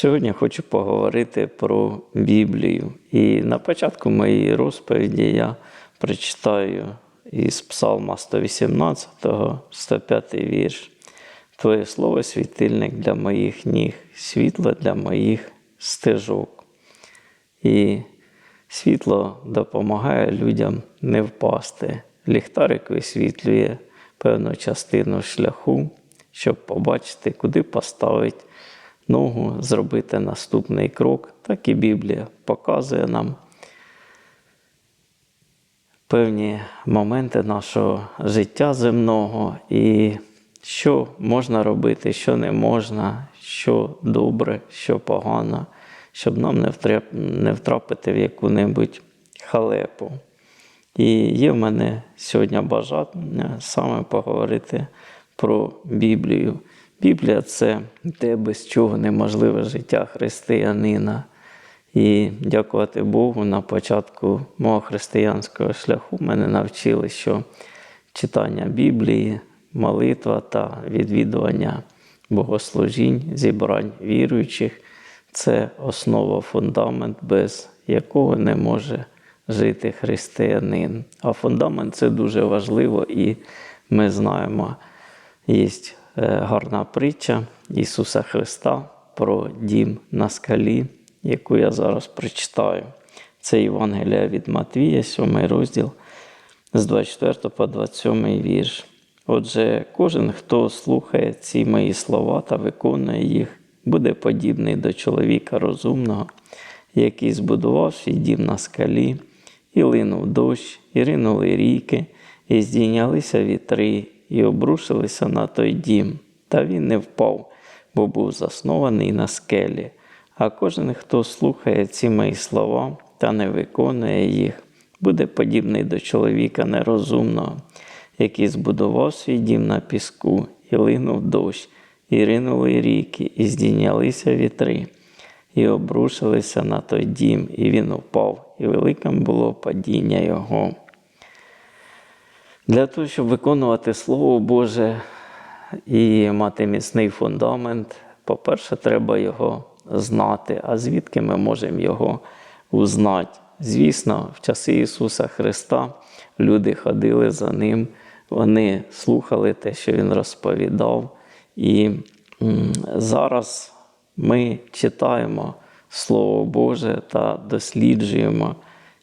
Сьогодні хочу поговорити про Біблію. І на початку моєї розповіді я прочитаю із Псалма 118, 105 вірш. Твоє слово світильник для моїх ніг, світло для моїх стежок. І світло допомагає людям не впасти. Ліхтарик висвітлює певну частину шляху, щоб побачити, куди поставити ногу, зробити наступний крок. Так і Біблія показує нам певні моменти нашого життя земного і що можна робити, що не можна, що добре, що погано, щоб нам не втрапити в яку-небудь халепу. І є в мене сьогодні бажання саме поговорити про Біблію. Біблія це те, без чого неможливе життя християнина. І дякувати Богу, на початку мого християнського шляху мене навчили, що читання Біблії, молитва та відвідування богослужінь, зібрань віруючих це основа, фундамент, без якого не може жити християнин. А фундамент це дуже важливо, і ми знаємо, є гарна притча Ісуса Христа про дім на скалі, яку я зараз прочитаю. Це Євангелія від Матвія, 7 розділ з 24 по 27 вірш. Отже, кожен, хто слухає ці мої слова та виконує їх, буде подібний до чоловіка розумного, який збудував свій дім на скалі, і линув дощ, і ринули ріки, і здійнялися вітри, і обрушилися на той дім. Та він не впав, бо був заснований на скелі. А кожен, хто слухає ці мої слова та не виконує їх, буде подібний до чоловіка нерозумного, який збудував свій дім на піску, і линув дощ, і ринули ріки, і здійнялися вітри, і обрушилися на той дім, і він упав, і великим було падіння його. Для того, щоб виконувати Слово Боже і мати міцний фундамент, по-перше, треба його знати. А звідки ми можемо його узнати? Звісно, в часи Ісуса Христа люди ходили за Ним, вони слухали те, що Він розповідав. І зараз ми читаємо Слово Боже та досліджуємо.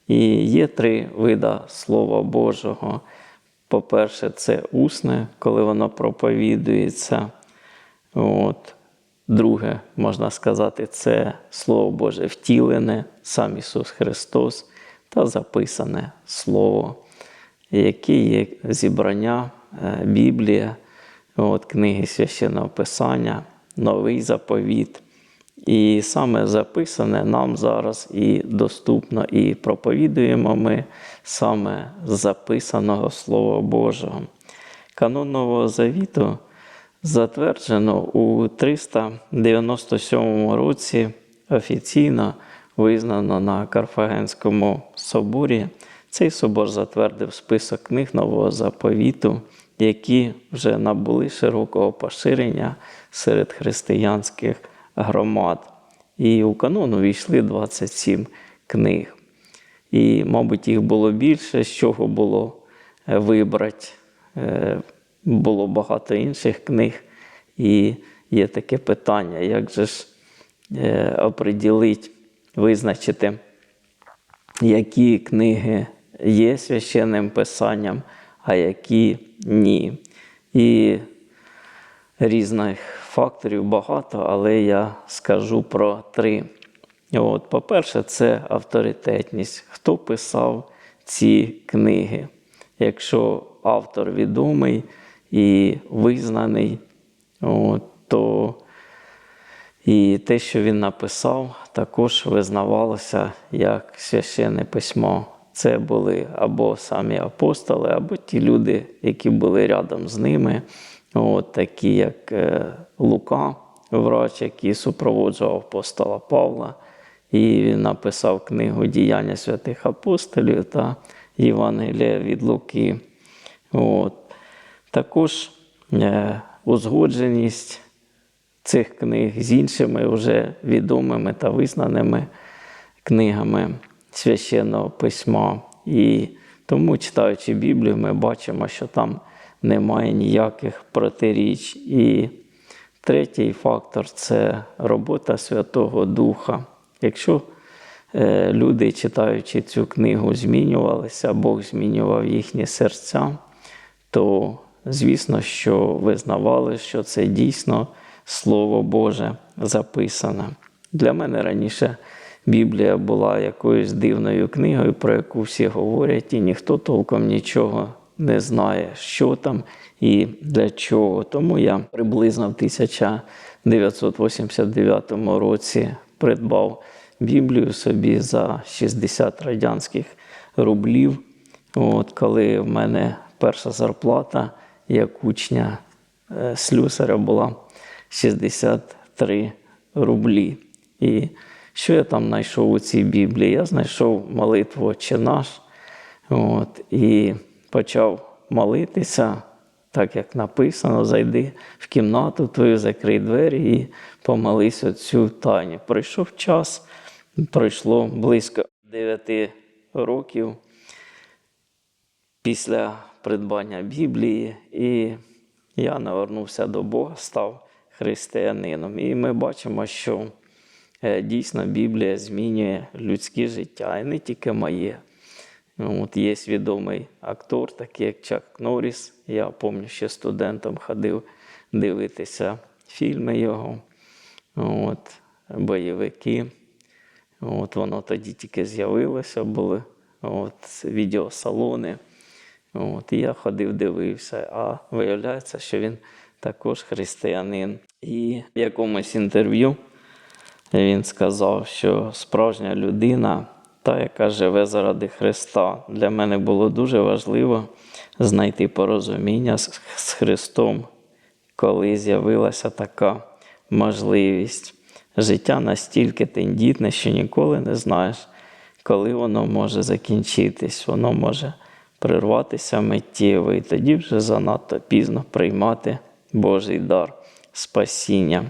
І є три вида Слова Божого. По-перше, це усне, коли воно проповідується. От. Друге, можна сказати, це Слово Боже втілене, сам Ісус Христос та записане Слово, яке є зібрання е, Біблія, от, книги священного Писання, новий заповіт. І саме записане нам зараз і доступно, і проповідуємо ми саме записаного Слова Божого. Канон Нового Завіту затверджено у 397 році офіційно визнано на Карфагенському соборі. Цей собор затвердив список книг Нового заповіту, які вже набули широкого поширення серед християнських громад. І у канон увійшли 27 книг. І, мабуть, їх було більше, з чого було е, вибрати. Е, Було багато інших книг. І є таке питання, як же ж е, оприділити, визначити, які книги є священним писанням, а які ні. І різних факторів багато, але я скажу про три. От, По-перше, це авторитетність. Хто писав ці книги? Якщо автор відомий і визнаний, от, то і те, що він написав, також визнавалося як священне письмо. Це були або самі апостоли, або ті люди, які були рядом з ними, от, такі як е, Лука, врач, який супроводжував апостола Павла. І він написав книгу Діяння святих апостолів та Євангелія від Луки. От. Також е, узгодженість цих книг з іншими вже відомими та визнаними книгами священного письма. І тому, читаючи Біблію, ми бачимо, що там немає ніяких протиріч. І третій фактор це робота Святого Духа. Якщо е, люди, читаючи цю книгу, змінювалися, Бог змінював їхні серця, то звісно, що визнавали, що це дійсно Слово Боже записане. Для мене раніше Біблія була якоюсь дивною книгою, про яку всі говорять, і ніхто толком нічого не знає, що там і для чого. Тому я приблизно в 1989 році придбав Біблію собі за 60 радянських рублів. От, коли в мене перша зарплата як учня е, слюсаря була 63 рублі. І що я там знайшов у цій Біблії? Я знайшов молитву «Отче наш от, і почав молитися, так як написано, зайди в кімнату твою, закрий двері і помолись оцю тайну. Пройшов час, пройшло близько 9 років після придбання Біблії, і я навернувся до Бога, став християнином. І ми бачимо, що е, дійсно Біблія змінює людське життя, і не тільки моє. От Є відомий актор, такий як Чак Норріс. Я пам'ятаю, ще студентом ходив дивитися фільми його, от, бойовики. От Воно тоді тільки з'явилося, були от, відеосалони. От, і я ходив, дивився, а виявляється, що він також християнин. І в якомусь інтерв'ю він сказав, що справжня людина, та, яка живе заради Христа, для мене було дуже важливо знайти порозуміння з Христом, коли з'явилася така можливість. Життя настільки тендітне, що ніколи не знаєш, коли воно може закінчитись, воно може прерватися миттєво, і тоді вже занадто пізно приймати Божий дар спасіння.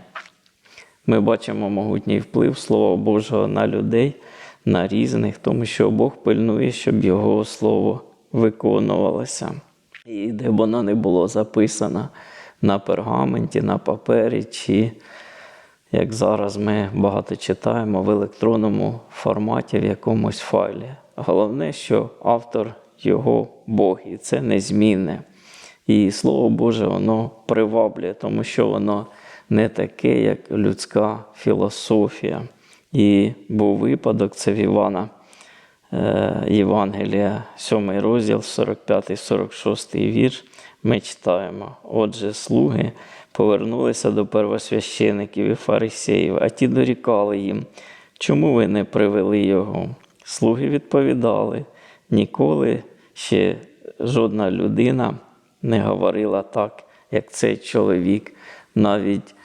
Ми бачимо могутній вплив Слова Божого на людей, на різних, тому що Бог пильнує, щоб Його Слово виконувалося. І де б воно не було записано на пергаменті, на папері, чи як зараз ми багато читаємо в електронному форматі в якомусь файлі. Головне, що автор його Бог, і це незмінне. І Слово Боже, воно приваблює, тому що воно не таке, як людська філософія. І був випадок, це в Івана е, Євангелія, 7 розділ, 45-46 вірш. Ми читаємо. Отже, слуги повернулися до первосвящеників і фарисеїв, а ті дорікали їм, чому ви не привели його? Слуги відповідали, ніколи ще жодна людина не говорила так, як цей чоловік, навіть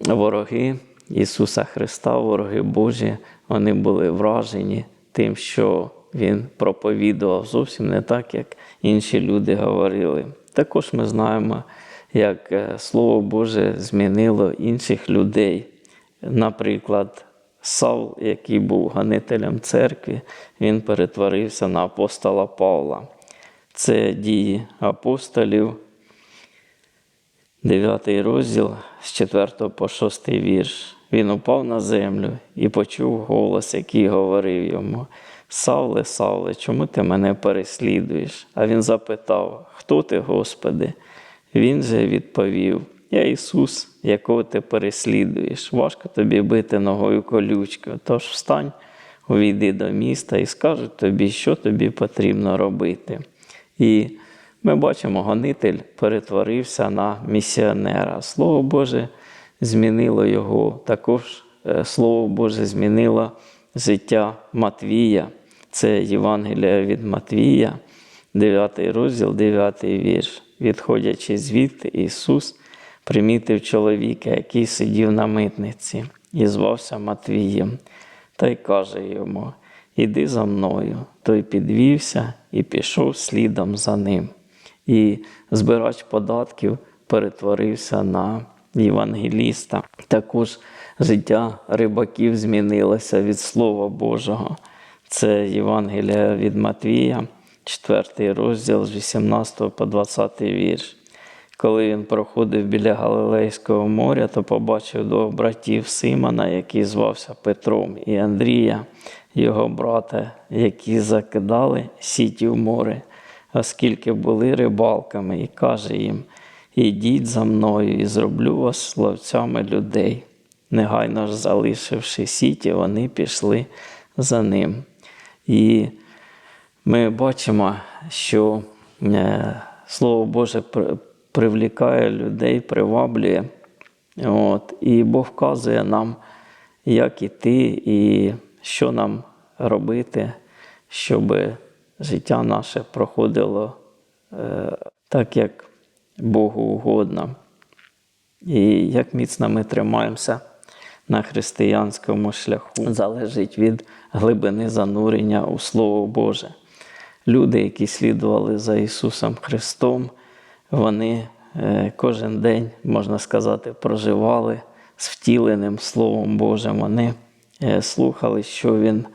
вороги Ісуса Христа, вороги Божі, вони були вражені тим, що Він проповідував зовсім не так, як інші люди говорили. Також ми знаємо, як е, Слово Боже змінило інших людей. Наприклад, Савл, який був ганителем церкви, він перетворився на апостола Павла. Це дії апостолів, 9 розділ з 4 по 6 вірш. Він упав на землю і почув голос, який говорив йому: Савле, Савле, чому ти мене переслідуєш? А він запитав, Хто ти, Господи? Він же відповів: Я Ісус, якого ти переслідуєш. Важко тобі бити ногою колючку. Тож встань, увійди до міста і скажуть тобі, що тобі потрібно робити. І ми бачимо, гонитель перетворився на місіонера. Слово Боже змінило його. Також е, Слово Боже змінило життя Матвія. Це Євангелія від Матвія, 9 розділ, 9 вірш. Відходячи звідти, Ісус примітив чоловіка, який сидів на митниці і звався Матвієм, та й каже йому: Іди за мною. Той підвівся і пішов слідом за ним. І збирач податків перетворився на Євангеліста. Також життя рибаків змінилося від Слова Божого. Це Євангелія від Матвія, 4 розділ з 18 по 20 вірш. Коли він проходив біля Галилейського моря, то побачив двох братів Симона, який звався Петром, і Андрія, його брата, які закидали сіті в море, оскільки були рибалками, і каже їм: Ідіть за мною і зроблю вас ловцями людей. Негайно ж залишивши сіті, вони пішли за ним. І ми бачимо, що е, Слово Боже привлікає людей, приваблює. От, і Бог вказує нам, як іти і що нам робити, щоб життя наше проходило е, так, як Богу угодно. І як міцно ми тримаємося на християнському шляху, залежить від глибини занурення у Слово Боже. Люди, які слідували за Ісусом Христом, вони е, кожен день, можна сказати, проживали з втіленим Словом Божим. Вони е, слухали, що Він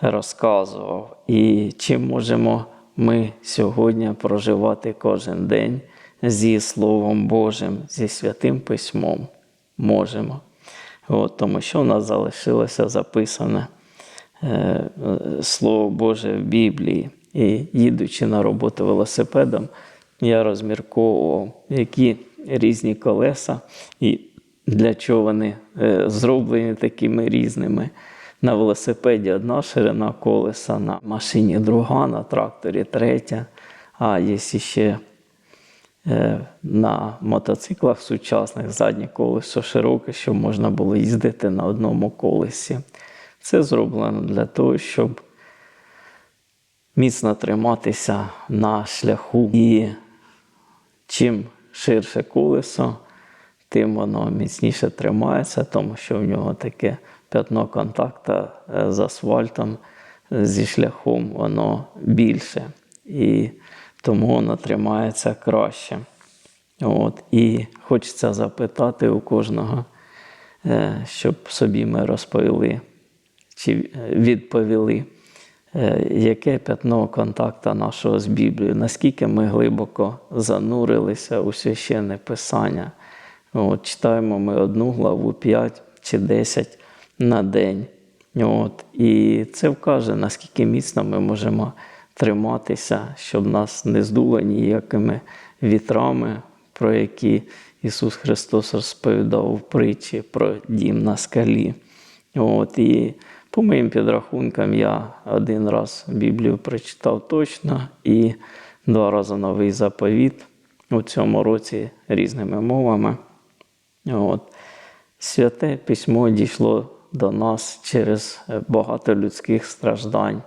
розказував. І чим можемо ми сьогодні проживати кожен день зі Словом Божим, зі Святим Письмом? Можемо. От, тому що в нас залишилося записане е, Слово Боже в Біблії. І їдучи на роботу велосипедом, я розмірковував, які різні колеса і для чого вони е, зроблені такими різними. На велосипеді одна ширина колеса, на машині друга, на тракторі третя. А є ще на мотоциклах сучасних заднє колесо широке, щоб можна було їздити на одному колесі. Це зроблено для того, щоб міцно триматися на шляху. І чим ширше колесо, тим воно міцніше тримається, тому що в нього таке п'ятно контакта е, з асфальтом, е, зі шляхом, воно більше. І тому воно тримається краще. От. І хочеться запитати у кожного, е, щоб собі ми розповіли чи відповіли, е, яке п'ятно контакта нашого з Біблією, наскільки ми глибоко занурилися у священне Писання. От, читаємо ми одну главу 5 чи 10 на день. От, і це вкаже, наскільки міцно ми можемо триматися, щоб нас не здуло ніякими вітрами, про які Ісус Христос розповідав в притчі про дім на скалі. От, і по моїм підрахункам, я один раз Біблію прочитав точно і два рази новий заповіт у цьому році різними мовами. От. Святе письмо дійшло до нас через багато людських страждань.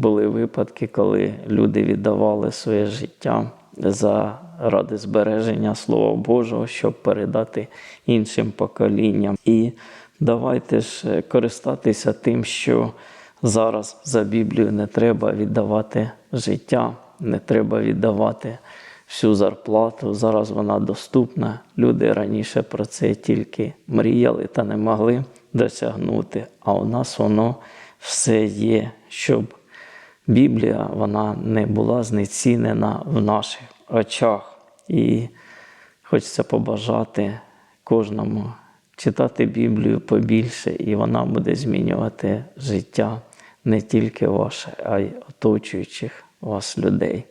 Були випадки, коли люди віддавали своє життя заради збереження Слова Божого, щоб передати іншим поколінням. І давайте ж користатися тим, що зараз за Біблію не треба віддавати життя, не треба віддавати всю зарплату. Зараз вона доступна. Люди раніше про це тільки мріяли та не могли досягнути. А у нас воно все є, щоб Біблія вона не була знецінена в наших очах. І хочеться побажати кожному читати Біблію побільше, і вона буде змінювати життя не тільки ваше, а й оточуючих вас людей.